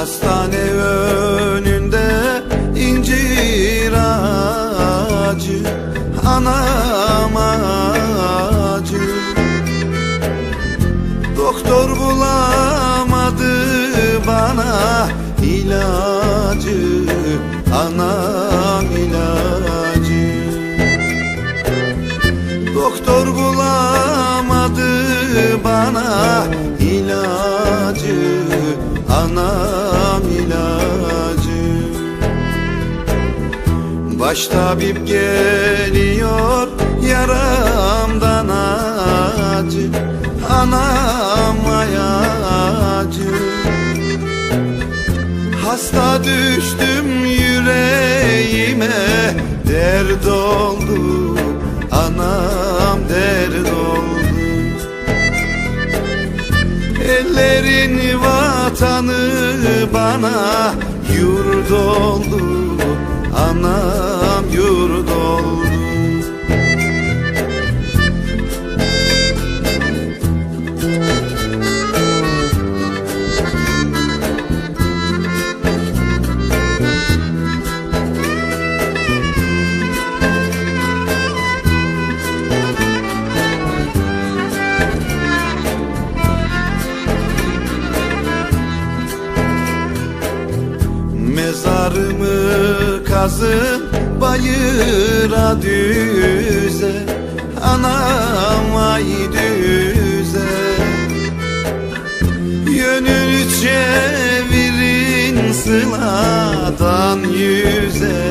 Hastane önünde incir ağacı Anam ağacı. Doktor bulamadı bana ilacı Anam ilacı. Doktor bulamadı Baş tabip geliyor yaramdan acı Anam ayacı. Hasta düştüm yüreğime Dert oldu Anam dert oldu. Ellerin vatanı bana yurt oldu Anam yurt oldu Mezarımı kazın bayıra düze Anam ay düze. Yönünü çevirin sıladan yüze